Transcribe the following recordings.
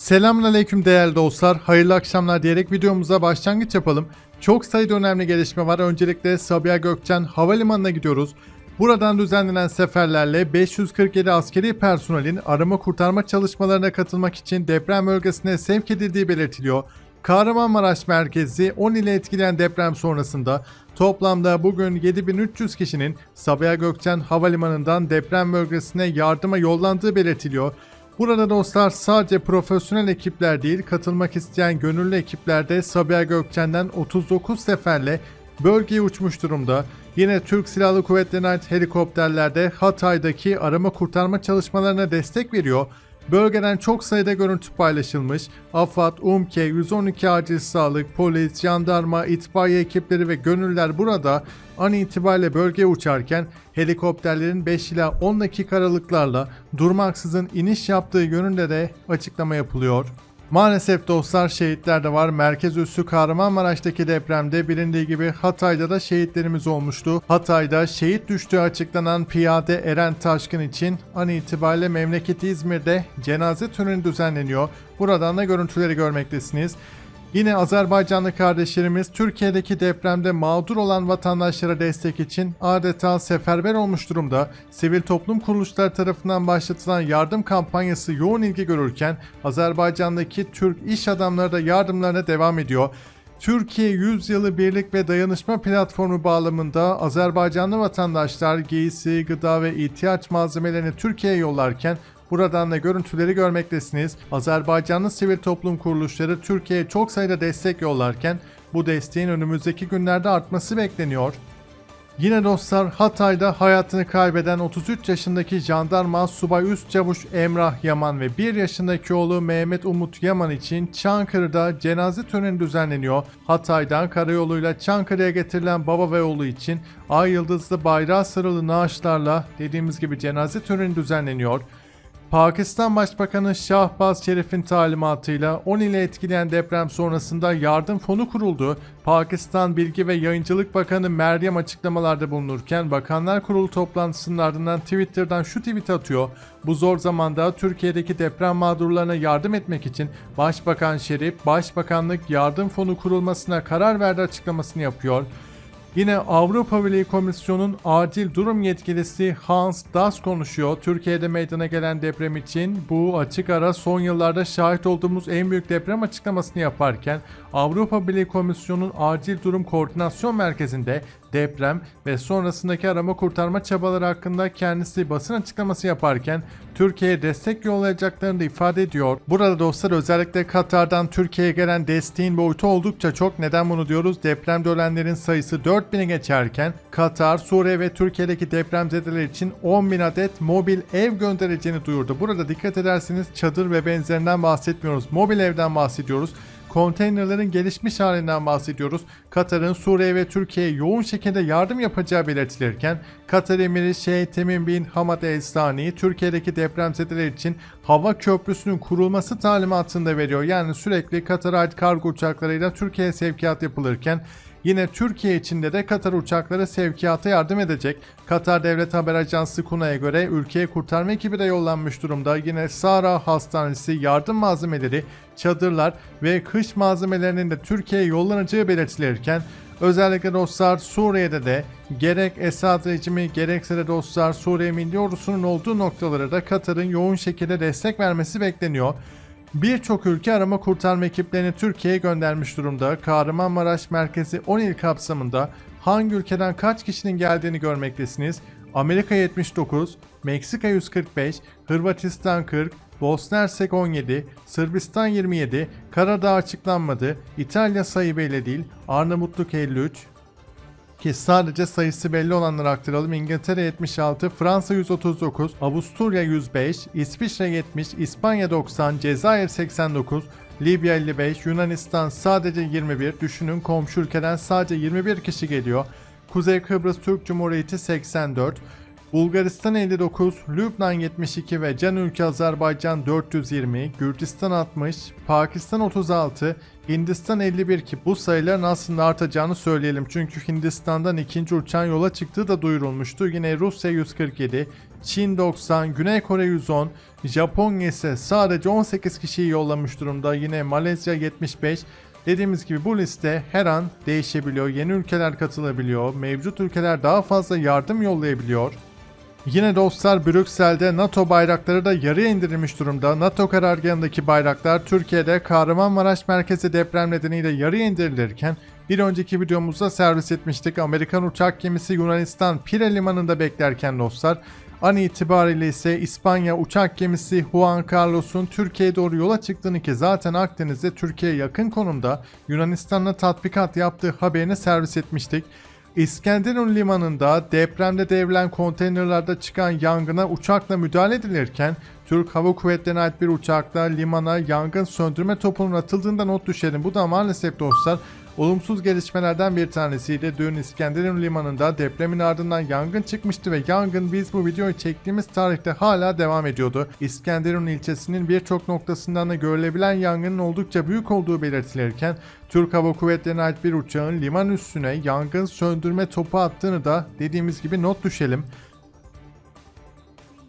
Selamünaleyküm değerli dostlar. Hayırlı akşamlar diyerek videomuza başlangıç yapalım. Çok sayıda önemli gelişme var. Öncelikle Sabiha Gökçen Havalimanı'na gidiyoruz. Buradan düzenlenen seferlerle 547 askeri personelin arama kurtarma çalışmalarına katılmak için deprem bölgesine sevk edildiği belirtiliyor. Kahramanmaraş merkezi 10 ile etkileyen deprem sonrasında toplamda bugün 7300 kişinin Sabiha Gökçen Havalimanı'ndan deprem bölgesine yardıma yollandığı belirtiliyor. Burada dostlar sadece profesyonel ekipler değil katılmak isteyen gönüllü ekipler de Sabiha Gökçen'den 39 seferle bölgeye uçmuş durumda. Yine Türk Silahlı Kuvvetleri'ne ait helikopterler de Hatay'daki arama kurtarma çalışmalarına destek veriyor. Bölgeden çok sayıda görüntü paylaşılmış. AFAD, UMKE, 112 Acil Sağlık, Polis, Jandarma, itfaiye ekipleri ve gönüllüler burada an itibariyle bölgeye uçarken helikopterlerin 5 ila 10 dakika aralıklarla durmaksızın iniş yaptığı yönünde de açıklama yapılıyor. Maalesef dostlar şehitler de var. Merkez üssü Kahramanmaraş'taki depremde bilindiği gibi Hatay'da da şehitlerimiz olmuştu. Hatay'da şehit düştüğü açıklanan piyade Eren Taşkın için an itibariyle memleketi İzmir'de cenaze töreni düzenleniyor. Buradan da görüntüleri görmektesiniz. Yine Azerbaycanlı kardeşlerimiz Türkiye'deki depremde mağdur olan vatandaşlara destek için adeta seferber olmuş durumda. Sivil toplum kuruluşları tarafından başlatılan yardım kampanyası yoğun ilgi görürken Azerbaycan'daki Türk iş adamları da yardımlarına devam ediyor. Türkiye Yüzyılı Birlik ve Dayanışma Platformu bağlamında Azerbaycanlı vatandaşlar giysi, gıda ve ihtiyaç malzemelerini Türkiye'ye yollarken Buradan da görüntüleri görmektesiniz. Azerbaycanlı sivil toplum kuruluşları Türkiye'ye çok sayıda destek yollarken bu desteğin önümüzdeki günlerde artması bekleniyor. Yine dostlar Hatay'da hayatını kaybeden 33 yaşındaki jandarma subay üst çavuş Emrah Yaman ve 1 yaşındaki oğlu Mehmet Umut Yaman için Çankırı'da cenaze töreni düzenleniyor. Hatay'dan karayoluyla Çankırı'ya getirilen baba ve oğlu için ay yıldızlı bayrağı sarılı naaşlarla dediğimiz gibi cenaze töreni düzenleniyor. Pakistan Başbakanı Şahbaz Şerif'in talimatıyla 10 ile etkileyen deprem sonrasında yardım fonu kuruldu. Pakistan Bilgi ve Yayıncılık Bakanı Meryem açıklamalarda bulunurken Bakanlar Kurulu toplantısının ardından Twitter'dan şu tweet atıyor. Bu zor zamanda Türkiye'deki deprem mağdurlarına yardım etmek için Başbakan Şerif, Başbakanlık yardım fonu kurulmasına karar verdi açıklamasını yapıyor. Yine Avrupa Birliği Komisyonu'nun acil durum yetkilisi Hans Das konuşuyor. Türkiye'de meydana gelen deprem için bu açık ara son yıllarda şahit olduğumuz en büyük deprem açıklamasını yaparken Avrupa Birliği Komisyonu'nun acil durum koordinasyon merkezinde deprem ve sonrasındaki arama kurtarma çabaları hakkında kendisi basın açıklaması yaparken Türkiye'ye destek yollayacaklarını da ifade ediyor. Burada dostlar özellikle Katar'dan Türkiye'ye gelen desteğin boyutu oldukça çok. Neden bunu diyoruz? Depremde ölenlerin sayısı 4000'e geçerken Katar, Suriye ve Türkiye'deki depremzedeler için 10.000 adet mobil ev göndereceğini duyurdu. Burada dikkat ederseniz çadır ve benzerinden bahsetmiyoruz. Mobil evden bahsediyoruz konteynerlerin gelişmiş halinden bahsediyoruz. Katar'ın Suriye ve Türkiye'ye yoğun şekilde yardım yapacağı belirtilirken Katar Emiri Şeyh Temim bin Hamad El Sani Türkiye'deki depremzedeler için hava köprüsünün kurulması talimatını da veriyor. Yani sürekli Katar'a ait kargo uçaklarıyla Türkiye'ye sevkiyat yapılırken Yine Türkiye içinde de Katar uçakları sevkiyata yardım edecek. Katar Devlet Haber Ajansı KUNA'ya göre ülkeye kurtarma ekibi de yollanmış durumda. Yine Sara Hastanesi yardım malzemeleri, çadırlar ve kış malzemelerinin de Türkiye'ye yollanacağı belirtilirken Özellikle dostlar Suriye'de de gerek Esad rejimi gerekse de dostlar Suriye Milli Ordusu'nun olduğu noktalara da Katar'ın yoğun şekilde destek vermesi bekleniyor. Birçok ülke arama kurtarma ekiplerini Türkiye'ye göndermiş durumda. Kahramanmaraş merkezi 10 il kapsamında hangi ülkeden kaç kişinin geldiğini görmektesiniz. Amerika 79, Meksika 145, Hırvatistan 40, Bosna Hersek 17, Sırbistan 27, Karadağ açıklanmadı, İtalya sayı belli değil, Arnavutluk 53, ki sadece sayısı belli olanları aktaralım. İngiltere 76, Fransa 139, Avusturya 105, İsviçre 70, İspanya 90, Cezayir 89, Libya 55, Yunanistan sadece 21. Düşünün komşu ülkeden sadece 21 kişi geliyor. Kuzey Kıbrıs Türk Cumhuriyeti 84, Bulgaristan 59, Lübnan 72 ve can ülke Azerbaycan 420, Gürcistan 60, Pakistan 36, Hindistan 51 ki bu sayıların aslında artacağını söyleyelim. Çünkü Hindistan'dan ikinci uçağın yola çıktığı da duyurulmuştu. Yine Rusya 147, Çin 90, Güney Kore 110, Japonya ise sadece 18 kişiyi yollamış durumda. Yine Malezya 75, Dediğimiz gibi bu liste her an değişebiliyor. Yeni ülkeler katılabiliyor. Mevcut ülkeler daha fazla yardım yollayabiliyor. Yine dostlar Brüksel'de NATO bayrakları da yarıya indirilmiş durumda. NATO karargahındaki bayraklar Türkiye'de Kahramanmaraş merkezi deprem nedeniyle yarıya indirilirken bir önceki videomuzda servis etmiştik. Amerikan uçak gemisi Yunanistan Pire limanında beklerken dostlar An itibariyle ise İspanya uçak gemisi Juan Carlos'un Türkiye'ye doğru yola çıktığını ki zaten Akdeniz'de Türkiye'ye yakın konumda Yunanistan'la tatbikat yaptığı haberini servis etmiştik. İskenderun limanında depremde devrilen konteynerlarda çıkan yangına uçakla müdahale edilirken Türk Hava Kuvvetleri'ne ait bir uçakla limana yangın söndürme topunun atıldığında not düşelim. Bu da maalesef dostlar olumsuz gelişmelerden bir tanesiydi. Dün İskenderun limanında depremin ardından yangın çıkmıştı ve yangın biz bu videoyu çektiğimiz tarihte hala devam ediyordu. İskenderun ilçesinin birçok noktasından da görülebilen yangının oldukça büyük olduğu belirtilirken Türk Hava Kuvvetleri'ne ait bir uçağın liman üstüne yangın söndürme topu attığını da dediğimiz gibi not düşelim.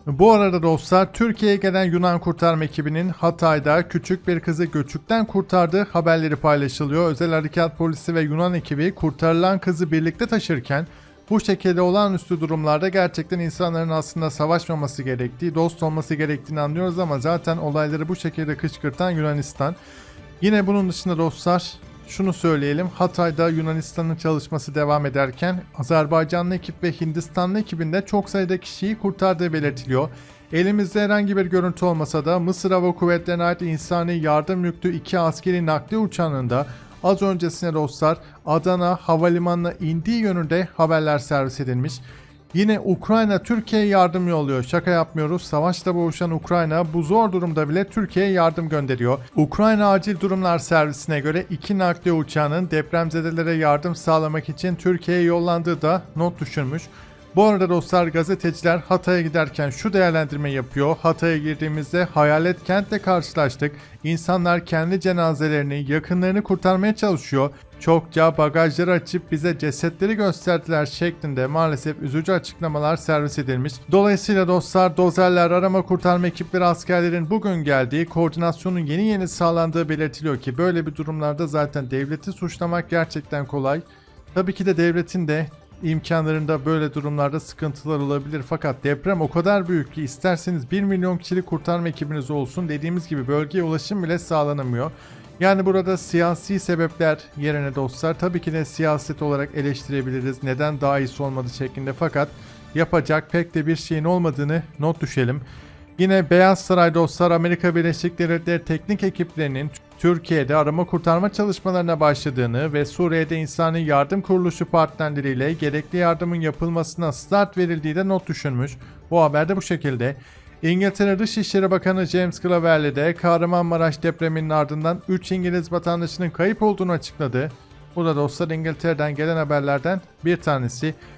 Bu arada dostlar Türkiye'ye gelen Yunan kurtarma ekibinin Hatay'da küçük bir kızı göçükten kurtardığı haberleri paylaşılıyor. Özel Harekat Polisi ve Yunan ekibi kurtarılan kızı birlikte taşırken bu şekilde olağanüstü durumlarda gerçekten insanların aslında savaşmaması gerektiği, dost olması gerektiğini anlıyoruz ama zaten olayları bu şekilde kışkırtan Yunanistan. Yine bunun dışında dostlar şunu söyleyelim. Hatay'da Yunanistan'ın çalışması devam ederken Azerbaycanlı ekip ve Hindistanlı ekibinde çok sayıda kişiyi kurtardığı belirtiliyor. Elimizde herhangi bir görüntü olmasa da Mısır Hava Kuvvetleri'ne ait insani yardım yüklü iki askeri nakliye uçağının da az öncesine dostlar Adana Havalimanı'na indiği yönünde haberler servis edilmiş. Yine Ukrayna Türkiye'ye yardım yolluyor. Şaka yapmıyoruz. Savaşta boğuşan Ukrayna bu zor durumda bile Türkiye'ye yardım gönderiyor. Ukrayna Acil Durumlar Servisi'ne göre iki nakliye uçağının depremzedelere yardım sağlamak için Türkiye'ye yollandığı da not düşürmüş. Bu arada dostlar gazeteciler Hatay'a giderken şu değerlendirme yapıyor. Hatay'a girdiğimizde hayalet kentle karşılaştık. İnsanlar kendi cenazelerini, yakınlarını kurtarmaya çalışıyor. Çokça bagajları açıp bize cesetleri gösterdiler şeklinde maalesef üzücü açıklamalar servis edilmiş. Dolayısıyla dostlar dozerler, arama kurtarma ekipleri askerlerin bugün geldiği, koordinasyonun yeni yeni sağlandığı belirtiliyor ki böyle bir durumlarda zaten devleti suçlamak gerçekten kolay. Tabii ki de devletin de imkanlarında böyle durumlarda sıkıntılar olabilir. Fakat deprem o kadar büyük ki isterseniz 1 milyon kişilik kurtarma ekibiniz olsun dediğimiz gibi bölgeye ulaşım bile sağlanamıyor. Yani burada siyasi sebepler yerine dostlar tabii ki de siyaset olarak eleştirebiliriz. Neden daha iyisi olmadı şeklinde fakat yapacak pek de bir şeyin olmadığını not düşelim. Yine Beyaz Saray dostlar Amerika Birleşik Devletleri teknik ekiplerinin Türkiye'de arama kurtarma çalışmalarına başladığını ve Suriye'de insani yardım kuruluşu partnerleriyle gerekli yardımın yapılmasına start verildiği de not düşülmüş. Bu haberde bu şekilde. İngiltere Dışişleri Bakanı James Cleverly de Kahramanmaraş depreminin ardından 3 İngiliz vatandaşının kayıp olduğunu açıkladı. Bu da dostlar İngiltere'den gelen haberlerden bir tanesi.